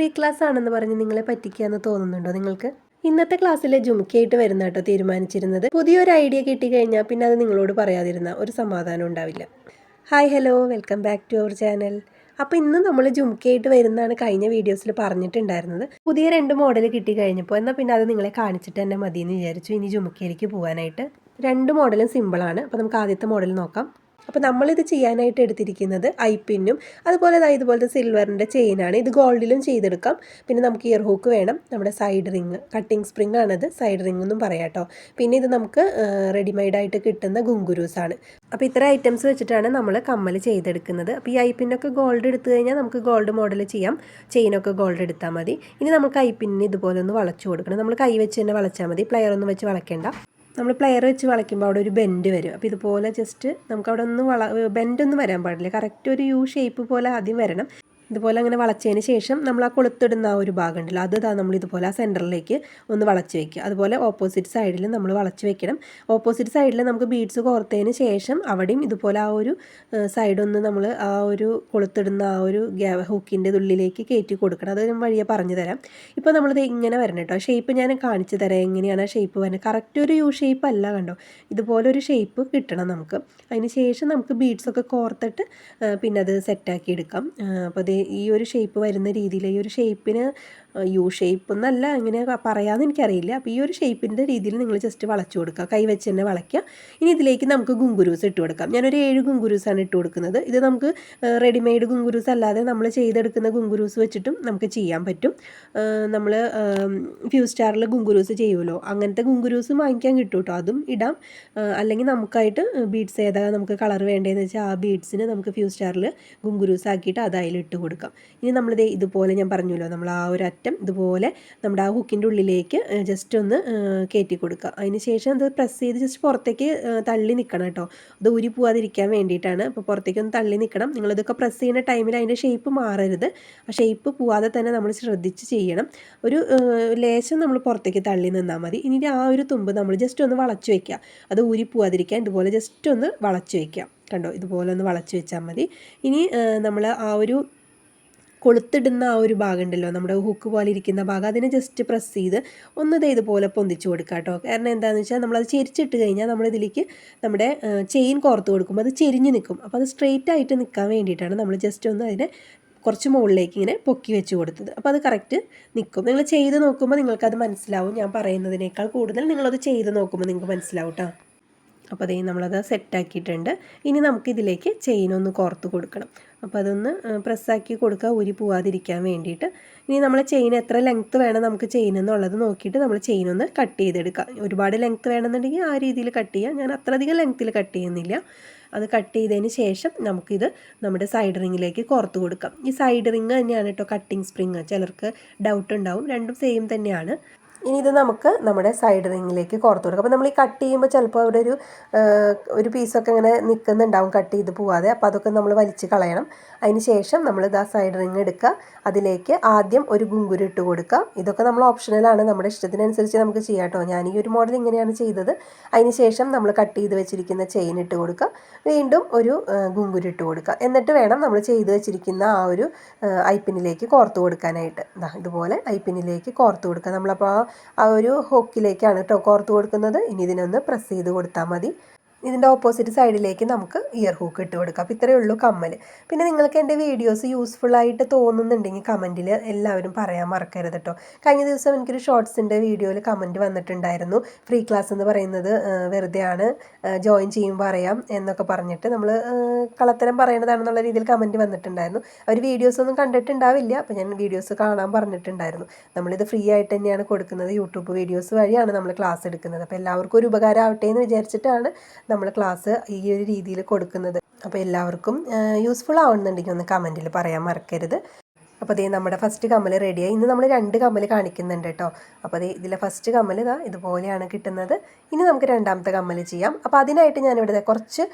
Free class ആണെന്ന് പറഞ്ഞ് നിങ്ങളെ പറ്റിക്കുകയെന്ന് തോന്നുന്നുണ്ടോ നിങ്ങൾക്ക്? ഇന്നത്തെ ക്ലാസ്സിലെ ജുമുക്കയായിട്ട് വരുന്ന കേട്ടോ തീരുമാനിച്ചിരുന്നത്. പുതിയൊരു ഐഡിയ കിട്ടിക്കഴിഞ്ഞാൽ പിന്നെ അത് നിങ്ങളോട് പറയാതിരുന്ന ഒരു സമാധാനം ഉണ്ടാവില്ല. Hi hello welcome back to our channel അപ്പോൾ ഇന്ന് നമ്മൾ ജുംക്കയായിട്ട് വരുന്നതാണ് കഴിഞ്ഞ വീഡിയോസിൽ പറഞ്ഞിട്ടുണ്ടായിരുന്നത്. പുതിയ രണ്ട് മോഡൽ കിട്ടി കഴിഞ്ഞപ്പോൾ എന്നാൽ പിന്നെ അത് നിങ്ങളെ കാണിച്ചിട്ട് തന്നെ മതി എന്ന് വിചാരിച്ചു. ഇനി ജുമുക്കയിലേക്ക് പോകാനായിട്ട് രണ്ട് മോഡലും സിമ്പിളാണ് അപ്പോൾ നമുക്ക് ആദ്യത്തെ മോഡൽ നോക്കാം. അപ്പോൾ നമ്മളിത് ചെയ്യാനായിട്ട് എടുത്തിരിക്കുന്നത് ഐ പിന്നും അതുപോലെ ഇതുപോലത്തെ സിൽവറിന്റെ ചെയിനാണ് ഇത് ഗോൾഡിലും ചെയ്തെടുക്കാം. പിന്നെ നമുക്ക് ഇയർ ഹൂക്ക് വേണം. നമ്മുടെ സൈഡ് റിങ് കട്ടിങ് സ്പ്രിങ് ആണത്. സൈഡ് റിങ് എന്നും പറയാം കേട്ടോ പിന്നെ ഇത് നമുക്ക് റെഡിമെയ്ഡായിട്ട് കിട്ടുന്ന ഗുങ്കുരൂസാണ് അപ്പോൾ ഇത്ര ഐറ്റംസ് വെച്ചിട്ടാണ് നമ്മൾ കമ്മൽ ചെയ്തെടുക്കുന്നത്. അപ്പോൾ ഈ ഐ പിന്നൊക്കെ ഗോൾഡ് എടുത്തു കഴിഞ്ഞാൽ നമുക്ക് ഗോൾഡ് മോഡൽ ചെയ്യാം. ചെയിനൊക്കെ ഗോൾഡ് എടുത്താൽ മതി. ഇനി നമുക്ക് ഐ പിന്നിന് ഇതുപോലെ ഒന്ന് വളച്ചു കൊടുക്കണം. നമ്മൾ കൈ വെച്ച് തന്നെ വളച്ചാൽ മതി. പ്ലെയർ ഒന്നും വെച്ച് വളയ്ക്കേണ്ട നമ്മൾ പ്ലെയർ വെച്ച് വളയ്ക്കുമ്പോൾ അവിടെ ഒരു ബെൻഡ് വരും. അപ്പോൾ ഇതുപോലെ ജസ്റ്റ് നമുക്ക് അവിടെ ഒന്ന് വള ബെൻഡൊന്നും വരാൻ പാടില്ല. കറക്റ്റ് ഒരു യു ഷേപ്പ് പോലെ ആദ്യം വരണം. ഇതുപോലെ അങ്ങനെ വളച്ചതിന് ശേഷം നമ്മൾ ആ കൊളുത്തിടുന്ന ആ ഒരു ഭാഗം ഉണ്ടല്ലോ അത് നമ്മൾ ഇതുപോലെ ആ സെന്ററിലേക്ക് ഒന്ന് വളച്ച് വെക്കുക. അതുപോലെ ഓപ്പോസിറ്റ് സൈഡിൽ നമ്മൾ വളച്ച് വെക്കണം. ഓപ്പോസിറ്റ് സൈഡിൽ നമുക്ക് ബീഡ്സ് കോർത്തതിന് ശേഷം അവിടെയും ഇതുപോലെ ആ ഒരു സൈഡൊന്ന് നമ്മൾ ആ ഒരു കൊളുത്തിടുന്ന ആ ഒരു ഹൂക്കിന്റെ ഉള്ളിലേക്ക് കയറ്റി കൊടുക്കണം. അത് വഴിയെ പറഞ്ഞു തരാം. ഇപ്പോൾ നമ്മളിത് ഇങ്ങനെ വരണം കേട്ടോ. ഷേപ്പ് ഞാൻ കാണിച്ചു തരാം. എങ്ങനെയാണ് ആ ഷേപ്പ് വരുന്നത് കറക്റ്റ് ഒരു യു ഷേപ്പ് അല്ല കണ്ടോ? ഇതുപോലെ ഒരു ഷേപ്പ് കിട്ടണം നമുക്ക്. അതിന് ശേഷം നമുക്ക് ബീഡ്സൊക്കെ കോർത്തിട്ട് പിന്നെ അത് സെറ്റാക്കി എടുക്കാം. അപ്പോൾ അത് ഈ ഒരു ഷേപ്പ് വരുന്ന രീതിയിൽ ഈ ഒരു ഷേപ്പിന് യു ഷേപ്പ് എന്നല്ല ഇങ്ങനെ പറയാമെന്ന് എനിക്കറിയില്ല. അപ്പോൾ ഈ ഒരു ഷേപ്പിന്റെ രീതിയിൽ നിങ്ങൾ ജസ്റ്റ് വളച്ചു കൊടുക്കുക. കൈ വെച്ച് തന്നെ വളയ്ക്കുക. ഇനി ഇതിലേക്ക് നമുക്ക് ഗുങ്കുരൂസ് ഇട്ട് കൊടുക്കാം. ഞാനൊരു ഏഴ് ഗുങ്കുരൂസാണ് ഇട്ട് കൊടുക്കുന്നത്. ഇത് നമുക്ക് റെഡിമെയ്ഡ് ഗുങ്കുരൂസ് അല്ലാതെ നമ്മൾ ചെയ്തെടുക്കുന്ന ഗുങ്കുരൂസ് വെച്ചിട്ടും നമുക്ക് ചെയ്യാൻ പറ്റും. നമ്മൾ ഫ്യൂ സ്റ്റാറിൽ ഗുങ്കുരൂസ് ചെയ്യുമല്ലോ. അങ്ങനത്തെ ഗുങ്കുരൂസ് വാങ്ങിക്കാൻ കിട്ടും കേട്ടോ. അതും ഇടാം. അല്ലെങ്കിൽ നമുക്കായിട്ട് ബീഡ്സ് ഏതാ നമുക്ക് കളർ വേണ്ടതെന്ന് വെച്ചാൽ ആ ബീഡ്സിന് നമുക്ക് ഫ്യൂ സ്റ്റാറിൽ ഗുങ്കുരൂസ് ആക്കിയിട്ട് അത് ഇട്ട് കൊടുക്കാം. ഇനി നമ്മളിത് ഇതുപോലെ ഞാൻ പറഞ്ഞല്ലോ നമ്മൾ ആ ഒരു അറ്റം ഇതുപോലെ നമ്മുടെ ആ ഹുക്കിന്റെ ഉള്ളിലേക്ക് ജസ്റ്റ് ഒന്ന് കയറ്റി കൊടുക്കുക അതിന് ശേഷം അത് പ്രസ് ചെയ്ത് ജസ്റ്റ് പുറത്തേക്ക് തള്ളി നിൽക്കണം കേട്ടോ. അത് ഊരി പോവാതിരിക്കാൻ വേണ്ടിയിട്ടാണ്. അപ്പോൾ പുറത്തേക്ക് ഒന്ന് തള്ളി നിൽക്കണം നിങ്ങളിതൊക്കെ പ്രസ് ചെയ്യുന്ന ടൈമിൽ അതിന്റെ ഷേപ്പ് മാറരുത്. ആ ഷേപ്പ് പോവാതെ തന്നെ നമ്മൾ ശ്രദ്ധിച്ച് ചെയ്യണം. ഒരു ലേശം നമ്മൾ പുറത്തേക്ക് തള്ളി നിന്നാൽ മതി. ഇനി ആ ഒരു തുമ്പ് നമ്മൾ ജസ്റ്റ് ഒന്ന് വളച്ചു വയ്ക്കുക അത് ഊരി പോവാതിരിക്കാൻ ഇതുപോലെ ജസ്റ്റ് ഒന്ന് വളച്ചു വയ്ക്കാം കണ്ടോ? ഇതുപോലെ ഒന്ന് വളച്ചു വെച്ചാൽ മതി. ഇനി നമ്മൾ ആ ഒരു കൊളുത്തിടുന്ന ആ ഒരു ഭാഗം ഉണ്ടല്ലോ നമ്മുടെ ഹുക്ക് പോലെ ഇരിക്കുന്ന ഭാഗം അതിനെ ജസ്റ്റ് പ്രസ് ചെയ്ത് ഒന്ന് ഇത് ഇതുപോലെ പൊന്തിച്ചു കൊടുക്കുക കേട്ടോ. കാരണം എന്താണെന്ന് വെച്ചാൽ നമ്മളത് ചെരിച്ചിട്ട് കഴിഞ്ഞാൽ നമ്മളിതിലേക്ക് നമ്മുടെ ചെയിൻ കോർത്ത് കൊടുക്കുമ്പോൾ അത് ചെരിഞ്ഞ് നിൽക്കും. അപ്പോൾ അത് സ്ട്രെയിറ്റ് ആയിട്ട് നിൽക്കാൻ വേണ്ടിയിട്ടാണ് നമ്മൾ ജസ്റ്റ് ഒന്ന് അതിനെ കുറച്ച് മുകളിലേക്ക് ഇങ്ങനെ പൊക്കി വെച്ച് കൊടുത്തത്. അപ്പോൾ അത് കറക്റ്റ് നിൽക്കും. നിങ്ങൾ ചെയ്ത് നോക്കുമ്പോൾ നിങ്ങൾക്കത് മനസ്സിലാവും. ഞാൻ പറയുന്നതിനേക്കാൾ കൂടുതൽ നിങ്ങളത് ചെയ്ത് നോക്കുമ്പോൾ നിങ്ങൾക്ക് മനസ്സിലാവും കേട്ടോ. അപ്പോൾ അതേ നമ്മളത് സെറ്റാക്കിയിട്ടുണ്ട് ഇനി നമുക്കിതിലേക്ക് ചെയിൻ ഒന്ന് കോർത്ത് കൊടുക്കണം. അപ്പോൾ അതൊന്ന് പ്രസ്സാക്കി കൊടുക്കുക ഊരി പോവാതിരിക്കാൻ വേണ്ടിയിട്ട്. ഇനി നമ്മൾ ചെയിൻ എത്ര ലെങ്ത്ത് വേണം നമുക്ക് ചെയിൻ എന്നുള്ളത് നോക്കിയിട്ട് നമ്മൾ ചെയിൻ ഒന്ന് കട്ട് ചെയ്തെടുക്കുക ഒരുപാട് ലെങ്ത്ത് വേണമെന്നുണ്ടെങ്കിൽ ആ രീതിയിൽ കട്ട് ചെയ്യുക ഞാൻ അത്രയധികം ലെങ്ത്തിൽ കട്ട് ചെയ്യുന്നില്ല. അത് കട്ട് ചെയ്തതിന് ശേഷം നമുക്കിത് നമ്മുടെ സൈഡ് റിങ്ങിലേക്ക് കോർത്ത് കൊടുക്കാം. ഈ സൈഡ് റിങ് തന്നെയാണ് കേട്ടോ കട്ടിങ് സ്പ്രിങ് ചിലർക്ക് ഡൗട്ട് ഉണ്ടാവും. രണ്ടും സെയിം തന്നെയാണ്. ഇനി ഇത് നമുക്ക് നമ്മുടെ സൈഡ് റിങ്ങിലേക്ക് കോർത്ത് കൊടുക്കാം. അപ്പോൾ നമ്മൾ ഈ കട്ട് ചെയ്യുമ്പോൾ ചിലപ്പോൾ അവിടെ ഒരു ഒരു പീസൊക്കെ ഇങ്ങനെ നിൽക്കുന്നുണ്ടാവും കട്ട് ചെയ്ത് പോവാതെ. അപ്പോൾ അതൊക്കെ നമ്മൾ വലിച്ച് കളയണം. അതിന് ശേഷം നമ്മൾ ഇതാ സൈഡ് റിങ് എടുക്കുക. അതിലേക്ക് ആദ്യം ഒരു ഗുങ്കുരു ഇട്ട് കൊടുക്കുക. ഇതൊക്കെ നമ്മൾ ഓപ്ഷണലാണ് നമ്മുടെ ഇഷ്ടത്തിനനുസരിച്ച് നമുക്ക് ചെയ്യാം കേട്ടോ. ഞാൻ ഈ ഒരു മോഡൽ ഇങ്ങനെയാണ് ചെയ്തത്. അതിന് ശേഷം നമ്മൾ കട്ട് ചെയ്ത് വെച്ചിരിക്കുന്ന ചെയിൻ ഇട്ട് കൊടുക്കുക. വീണ്ടും ഒരു ഗുങ്കുരു ഇട്ട് കൊടുക്കുക. എന്നിട്ട് വേണം നമ്മൾ ചെയ്ത് വെച്ചിരിക്കുന്ന ആ ഒരു ഐപ്പിനിലേക്ക് കോർത്ത് കൊടുക്കാനായിട്ട്. ഇതുപോലെ ഐപ്പിനിലേക്ക് കോർത്ത് കൊടുക്കുക. നമ്മളപ്പോൾ ആ ഒരു ഹോക്കിലേക്കാണ് കേട്ടോ കോർത്ത് കൊടുക്കുന്നത്. ഇനി ഇതിനൊന്ന് പ്രസ് ചെയ്ത് കൊടുത്താൽ മതി. ഇതിന്റെ ഓപ്പോസിറ്റ് സൈഡിലേക്ക് നമുക്ക് ഇയർ ഹൂക്ക് ഇട്ട് കൊടുക്കാം. അപ്പോൾ ഇത്രയേ ഉള്ളൂ കമ്മൽ പിന്നെ നിങ്ങൾക്ക് എന്റെ വീഡിയോസ് യൂസ്ഫുൾ ആയിട്ട് തോന്നുന്നുണ്ടെങ്കിൽ കമന്റിൽ എല്ലാവരും പറയാൻ മറക്കരുത് കേട്ടോ കഴിഞ്ഞ ദിവസം എനിക്കൊരു ഷോർട്സിന്റെ വീഡിയോയിൽ കമന്റ് വന്നിട്ടുണ്ടായിരുന്നു. ഫ്രീ ക്ലാസ് എന്ന് പറയുന്നത് വെറുതെയാണ് ജോയിൻ ചെയ്യുമ്പോൾ അറിയാം എന്നൊക്കെ പറഞ്ഞിട്ട് നമ്മൾ കളത്തരം പറയണതാണെന്നുള്ള രീതിയിൽ കമന്റ് വന്നിട്ടുണ്ടായിരുന്നു. അവർ വീഡിയോസ് ഒന്നും കണ്ടിട്ടുണ്ടാവില്ല. അപ്പോൾ ഞാൻ വീഡിയോസ് കാണാൻ പറഞ്ഞിട്ടുണ്ടായിരുന്നു. നമ്മളിത് ഫ്രീ ആയിട്ട് തന്നെയാണ് കൊടുക്കുന്നത്. യൂട്യൂബ് വീഡിയോസ് വഴിയാണ് നമ്മൾ ക്ലാസ് എടുക്കുന്നത്. അപ്പോൾ എല്ലാവർക്കും ഒരു ഉപകാരം ആവട്ടെ എന്ന് വിചാരിച്ചിട്ടാണ് നമ്മൾ ക്ലാസ് ഈ ഒരു രീതിയിൽ കൊടുക്കുന്നത്. അപ്പോൾ എല്ലാവർക്കും യൂസ്ഫുൾ ആവുന്നുണ്ടെങ്കിൽ ഒന്ന് കമന്റിൽ പറയാൻ മറക്കരുത്. അപ്പോൾ അതേ നമ്മുടെ ഫസ്റ്റ് കമ്മൽ റെഡിയായി ഇന്ന് നമ്മൾ രണ്ട് കമ്മൽ കാണിക്കുന്നുണ്ട് കേട്ടോ അപ്പോൾ അതേ ഇതിലെ ഫസ്റ്റ് കമ്മൽ ഇതാ ഇതുപോലെയാണ് കിട്ടുന്നത്. ഇനി നമുക്ക് രണ്ടാമത്തെ കമ്മൽ ചെയ്യാം. അപ്പോൾ അതിനായിട്ട് ഞാനിവിടെ കുറച്ച്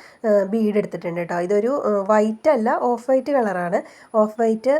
ബീഡ് എടുത്തിട്ടുണ്ട് കേട്ടോ ഇതൊരു വൈറ്റ് അല്ല ഓഫ് വൈറ്റ് കളറാണ് ഓഫ് വൈറ്റ്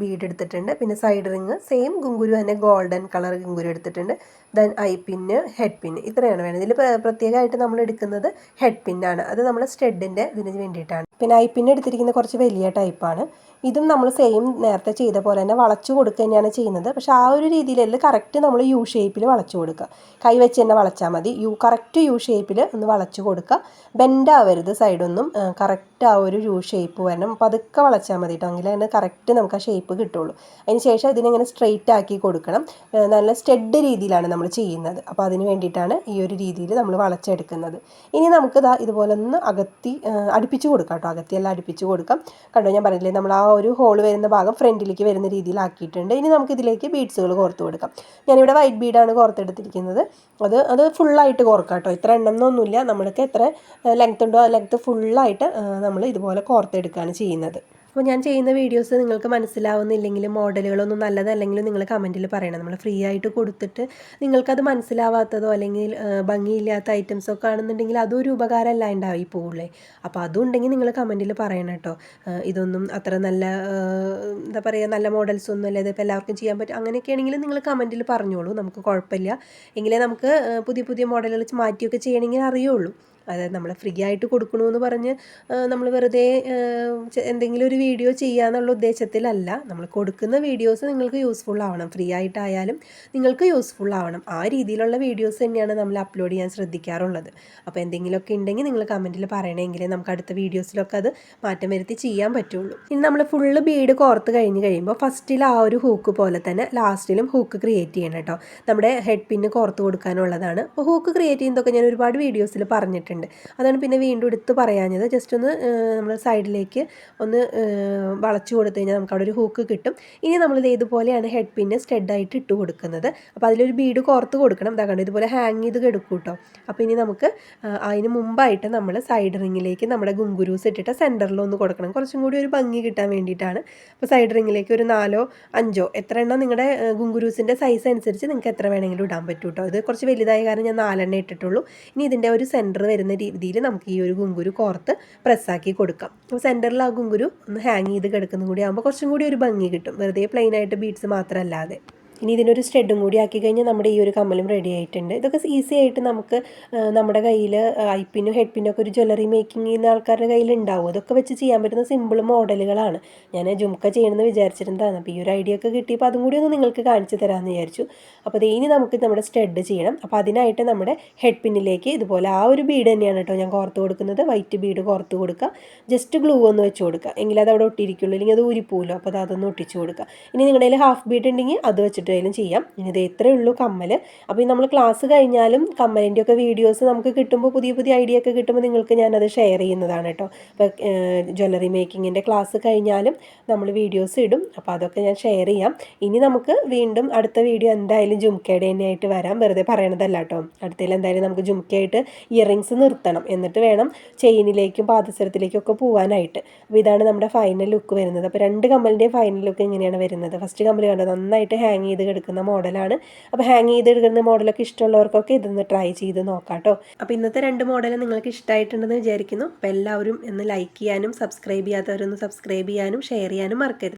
ബീഡ് എടുത്തിട്ടുണ്ട്. പിന്നെ സൈഡ് റിങ് സെയിം ഗുങ്കുരു തന്നെ ഗോൾഡൻ കളർ ഗുങ്കുരു എടുത്തിട്ടുണ്ട്. Then eye pin head pin ഇത്രയാണ് വേണ്ടത്. ഇതിൽ പ്രത്യേകമായിട്ട് നമ്മൾ എടുക്കുന്നത് ഹെഡ് പിന്നാണ് അത് നമ്മൾ സ്റ്റെഡിന്റെ ഇതിന് വേണ്ടിയിട്ടാണ്. പിന്നെ ഐ പിന്ന് എടുത്തിരിക്കുന്ന കുറച്ച് വലിയ ടൈപ്പാണ് ഇതും നമ്മൾ സെയിം നേരത്തെ ചെയ്ത പോലെ തന്നെ വളച്ചു കൊടുക്കുക തന്നെയാണ് ചെയ്യുന്നത്. പക്ഷേ ആ ഒരു രീതിയിലല്ല കറക്റ്റ് നമ്മൾ യു ഷേപ്പിൽ വളച്ചു കൊടുക്കുക. കൈ വെച്ച് തന്നെ വളച്ചാൽ മതി. യു കറക്റ്റ് യു ഷേപ്പിൽ ഒന്ന് വളച്ചു കൊടുക്കുക. ബെൻഡ് ആവരുത് സൈഡൊന്നും കറക്റ്റ് ആ ഒരു യു ഷേപ്പ് വരണം. പതുക്കെ വളച്ചാൽ മതി കേട്ടോ എങ്കിൽ അതിന് കറക്റ്റ് നമുക്ക് ആ ഷേപ്പ് കിട്ടുള്ളൂ. അതിന് ശേഷം ഇതിനിങ്ങനെ സ്ട്രെയിറ്റ് ആക്കി കൊടുക്കണം. നല്ല സ്റ്റെഡ് രീതിയിലാണ് നമ്മൾ ചെയ്യുന്നത്. അപ്പോൾ അതിന് വേണ്ടിയിട്ടാണ് ഈ ഒരു രീതിയിൽ നമ്മൾ വളച്ചെടുക്കുന്നത്. ഇനി നമുക്ക് ഇതുപോലെ ഒന്ന് അകത്തി അടുപ്പിച്ച് കൊടുക്കാം കേട്ടോ അകത്തിയെല്ലാം അടുപ്പിച്ച് കൊടുക്കാം. കണ്ടോ? ഞാൻ പറഞ്ഞില്ലേ നമ്മൾ ആ ഒരു ഹോൾ വരുന്ന ഭാഗം ഫ്രണ്ടിലേക്ക് വരുന്ന രീതിയിലാക്കിയിട്ടുണ്ട്. ഇനി നമുക്ക് ഇതിലേക്ക് ബീഡ്സുകൾ കോർത്ത് കൊടുക്കാം. ഞാനിവിടെ വൈറ്റ് ബീഡാണ് കോർത്തെടുത്തിരിക്കുന്നത്. അത് അത് ഫുള്ളായിട്ട് കോർക്കാം കേട്ടോ ഇത്ര എണ്ണം എന്നൊന്നുമില്ല നമ്മൾക്ക് എത്ര ലെങ്ത് ഉണ്ടോ? ആ ലെങ്ത് ഫുള്ളായിട്ട് നമ്മൾ ഇതുപോലെ കോർത്തെടുക്കുകയാണ് ചെയ്യുന്നത്. അപ്പോൾ ഞാൻ ചെയ്യുന്ന വീഡിയോസ് നിങ്ങൾക്ക് മനസ്സിലാവുന്നില്ലെങ്കിലും മോഡലുകളൊന്നും നല്ലതല്ലെങ്കിലും നിങ്ങൾ കമന്റിൽ പറയണം. നമ്മൾ ഫ്രീ ആയിട്ട് കൊടുത്തിട്ട് നിങ്ങൾക്കത് മനസ്സിലാവാത്തതോ അല്ലെങ്കിൽ ഭംഗിയില്ലാത്ത ഭംഗിയില്ലാത്ത ഐറ്റംസോ കാണുന്നുണ്ടെങ്കിൽ ഒരു ഉപകാരമല്ല ഉണ്ടാവും ഈ പോവുള്ളേ അപ്പോൾ അതുണ്ടെങ്കിൽ നിങ്ങൾ കമന്റിൽ പറയണം കേട്ടോ. ഇതൊന്നും അത്ര നല്ല എന്താ പറയുക നല്ല മോഡൽസ് ഒന്നും അല്ല. ഇതിപ്പോൾ എല്ലാവർക്കും ചെയ്യാൻ പറ്റും. അങ്ങനെയൊക്കെ ആണെങ്കിൽ നിങ്ങൾ കമന്റിൽ പറഞ്ഞോളൂ. നമുക്ക് കുഴപ്പമില്ല. എങ്കിലേ നമുക്ക് പുതിയ പുതിയ മോഡലുകൾ മാറ്റിയൊക്കെ ചെയ്യണമെങ്കിൽ അറിയുള്ളൂ. അതായത് നമ്മൾ ഫ്രീ ആയിട്ട് കൊടുക്കണമെന്ന് പറഞ്ഞ് നമ്മൾ വെറുതെ എന്തെങ്കിലും ഒരു വീഡിയോ ചെയ്യാന്നുള്ള ഉദ്ദേശത്തിലല്ല. നമ്മൾ കൊടുക്കുന്ന വീഡിയോസ് നിങ്ങൾക്ക് യൂസ്ഫുൾ ആവണം. ഫ്രീ ആയിട്ടായാലും നിങ്ങൾക്ക് യൂസ്ഫുൾ ആവണം. ആ രീതിയിലുള്ള വീഡിയോസ് തന്നെയാണ് നമ്മൾ അപ്ലോഡ് ചെയ്യാൻ ശ്രദ്ധിക്കാറുള്ളത്. അപ്പോൾ എന്തെങ്കിലുമൊക്കെ ഉണ്ടെങ്കിൽ നിങ്ങൾ കമന്റിൽ പറയണമെങ്കിൽ നമുക്ക് അടുത്ത വീഡിയോസിലൊക്കെ അത് മാറ്റം വരുത്തി ചെയ്യാൻ പറ്റുള്ളൂ. ഇനി നമ്മൾ ഫുള്ള് ബീഡ് കോർത്ത് കഴിഞ്ഞ് കഴിയുമ്പോൾ ഫസ്റ്റിൽ ആ ഒരു ഹൂക്ക് പോലെ തന്നെ ലാസ്റ്റിലും ഹൂക്ക് ക്രിയേറ്റ് ചെയ്യണം കേട്ടോ നമ്മുടെ ഹെഡ് പിന്ന് കോർത്ത് കൊടുക്കാനുള്ളതാണ്. അപ്പോൾ ഹൂക്ക് ക്രിയേറ്റ് ചെയ്യുന്നതൊക്കെ ഞാൻ ഒരുപാട് വീഡിയോസിൽ പറഞ്ഞിട്ടുണ്ട്. അതാണ് പിന്നെ വീണ്ടും എടുത്ത് പറയാഞ്ഞത്. ജസ്റ്റ് ഒന്ന് നമ്മൾ സൈഡിലേക്ക് ഒന്ന് വളച്ചു കൊടുത്തു കഴിഞ്ഞാൽ നമുക്ക് അവിടെ ഒരു ഹൂക്ക് കിട്ടും. ഇനി നമ്മൾ ഇതുപോലെയാണ് ഹെഡ് പിന്നെ സ്റ്റെഡായിട്ട് ഇട്ട് കൊടുക്കുന്നത്. അപ്പോൾ അതിലൊരു ബീഡ് കോർത്ത് കൊടുക്കണം. ഇതാ കണ്ടോ ഇതുപോലെ ഹാങ് ചെയ്ത് കിടക്കും കേട്ടോ അപ്പോൾ ഇനി നമുക്ക് അതിന് മുമ്പായിട്ട് നമ്മൾ സൈഡ് റിങ്ങിലേക്ക് നമ്മുടെ ഗുങ്കുരൂസ് ഇട്ടിട്ട് സെന്ററിൽ ഒന്ന് കൊടുക്കണം. കുറച്ചും കൂടി ഒരു ഭംഗി കിട്ടാൻ വേണ്ടിയിട്ടാണ്. അപ്പോൾ സൈഡ് റിങ്ങിലേക്ക് ഒരു നാലോ അഞ്ചോ എത്ര എണ്ണം നിങ്ങളുടെ ഗുങ്കുരൂസിന്റെ സൈസ് അനുസരിച്ച് നിങ്ങൾക്ക് എത്ര വേണമെങ്കിലും ഇടാൻ പറ്റും കേട്ടോ ഇത് കുറച്ച് വലുതായ കാരണം ഞാൻ നാലെണ്ണം ഇട്ടിട്ടുള്ളൂ. ഇനി ഇതിന്റെ ഒരു സെന്റർ വരുന്ന രീതിയിൽ നമുക്ക് ഈ ഒരു ഗുങ്കുരു കോർത്ത് പ്രസ്സാക്കി കൊടുക്കാം. അപ്പോൾ സെന്ററിൽ ആ ഗുങ്കുരു ഒന്ന് ഹാങ് ചെയ്ത് കിടക്കുന്നതും കൂടി ആകുമ്പോൾ കുറച്ചും കൂടി ഒരു ഭംഗി കിട്ടും. വെറുതെ പ്ലെയിൻ ആയിട്ട് ബീഡ്സ് മാത്രമല്ലാതെ ഇനി ഇതിനൊരു സ്റ്റെഡും കൂടി ആക്കി കഴിഞ്ഞാൽ നമ്മുടെ ഈ ഒരു കമ്മലും റെഡി ആയിട്ടുണ്ട്. ഇതൊക്കെ ഈസി ആയിട്ട് നമുക്ക് നമ്മുടെ കയ്യിൽ ഐ പിന്നും ഹെഡ് ഒക്കെ ഒരു ജ്വല്ലറി മേക്കിംഗ് ചെയ്യുന്ന ആൾക്കാരുടെ കയ്യിൽ ഉണ്ടാവും അതൊക്കെ വെച്ച് ചെയ്യാൻ പറ്റുന്ന സിമ്പിൾ മോഡലുകളാണ് ഞാൻ ജുംക്ക ചെയ്യണമെന്ന് വിചാരിച്ചിരുന്നതാണ്. അപ്പോൾ ഈ ഒരു ഐഡിയ ഒക്കെ കിട്ടിയപ്പോൾ അതും കൂടി ഒന്ന് നിങ്ങൾക്ക് കാണിച്ചു തരാമെന്ന് വിചാരിച്ചു. അപ്പോൾ അത് ഇനി നമുക്ക് നമ്മുടെ സ്റ്റെഡ് ചെയ്യണം. അപ്പോൾ അതിനായിട്ട് നമ്മുടെ ഹെഡ് പിന്നിലേക്ക് ഇതുപോലെ ആ ഒരു ബീഡ് തന്നെയാണ് കേട്ടോ ഞാൻ കോർത്ത് കൊടുക്കുന്നത്. വൈറ്റ് ബീഡ് കോർത്ത് കൊടുക്കുക ജസ്റ്റ് ഗ്ലൂ ഒന്ന് വെച്ച് കൊടുക്കുക എങ്കിൽ അത് അവിടെ ഒട്ടിയിരിക്കുള്ളൂ അല്ലെങ്കിൽ അത് ഊരിപ്പോലോ അപ്പോൾ അത് അതൊന്ന് ഒട്ടിച്ച് കൊടുക്കുക ഇനി നിങ്ങളുടെ കയ്യിൽ ഹാഫ് ബീഡ് ഉണ്ടെങ്കിൽ അത് വെച്ചിട്ടായാലും ചെയ്യാം. ഇനി ഇത് ഇത്രയേ ഉള്ളൂ കമ്മൽ അപ്പോൾ ഈ നമ്മൾ ക്ലാസ് കഴിഞ്ഞാലും കമ്മലിന്റെ ഒക്കെ വീഡിയോസ് നമുക്ക് കിട്ടുമ്പോൾ പുതിയ പുതിയ ഐഡിയ ഒക്കെ കിട്ടുമ്പോൾ നിങ്ങൾക്ക് ഞാനത് ഷെയർ ചെയ്യുന്നതാണ് കേട്ടോ അപ്പോൾ ജ്വല്ലറി മേക്കിങ്ങിന്റെ ക്ലാസ് കഴിഞ്ഞാലും നമ്മൾ വീഡിയോസ് ഇടും. അപ്പോൾ അതൊക്കെ ഞാൻ ഷെയർ ചെയ്യാം. ഇനി നമുക്ക് വീണ്ടും അടുത്ത വീഡിയോ എന്തായാലും ജുംക്കയുടെ തന്നെയായിട്ട് വരാം. വെറുതെ പറയണതല്ല കേട്ടോ അടുത്തതിൽ എന്തായാലും നമുക്ക് ജുംക്കയായിട്ട് ഇയറിങ്സ് നിർത്തണം. എന്നിട്ട് വേണം ചെയിനിലേക്കും പാദസരത്തിലേക്കും ഒക്കെ പോകാനായിട്ട് അപ്പോൾ ഇതാണ് നമ്മുടെ ഫൈനൽ ലുക്ക് വരുന്നത്. അപ്പോൾ രണ്ട് കമ്മലിന്റെയും ഫൈനൽ ലുക്ക് ഇങ്ങനെയാണ് വരുന്നത്. ഫസ്റ്റ് കമ്മൽ കണ്ടോ? നന്നായിട്ട് ഹാങ് കിടക്കുന്ന മോഡലാണ്. അപ്പോൾ ഹാങ് ചെയ്ത് എടുക്കുന്ന മോഡലൊക്കെ ഇഷ്ടമുള്ളവർക്കൊക്കെ ഇതൊന്ന് ട്രൈ ചെയ്ത് നോക്കാം കേട്ടോ അപ്പോൾ ഇന്നത്തെ രണ്ട് മോഡൽ നിങ്ങൾക്ക് ഇഷ്ടമായിട്ടുണ്ടെന്ന് വിചാരിക്കുന്നു. അപ്പോൾ എല്ലാവരും ഒന്ന് ലൈക്ക് ചെയ്യാനും സബ്സ്ക്രൈബ് ചെയ്യാത്തവരൊന്ന് സബ്സ്ക്രൈബ് ചെയ്യാനും ഷെയർ ചെയ്യാനും മറക്കരുത്.